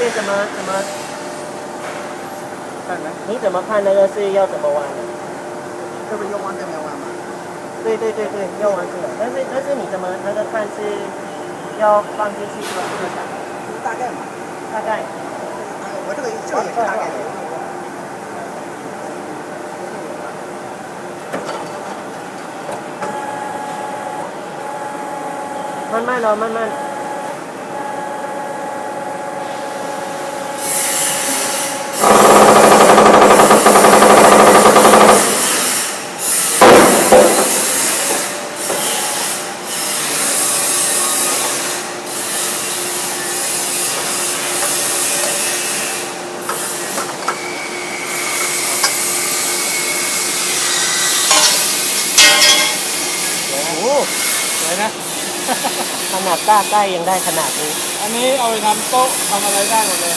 边怎么怎么？你怎么看那个是要怎么玩的？这不是用弯这边弯吗？对对对对，要弯是的。但是但是你怎么那个看是要放进去是吧？大概嘛。大概。我这个这个也是大概的。慢慢的，慢慢。 สวยนะ ขนาดก้าใกล้ยังได้ขนาดนี้ อันนี้เอาไปทำโต๊ะทำอะไรได้หมดเลย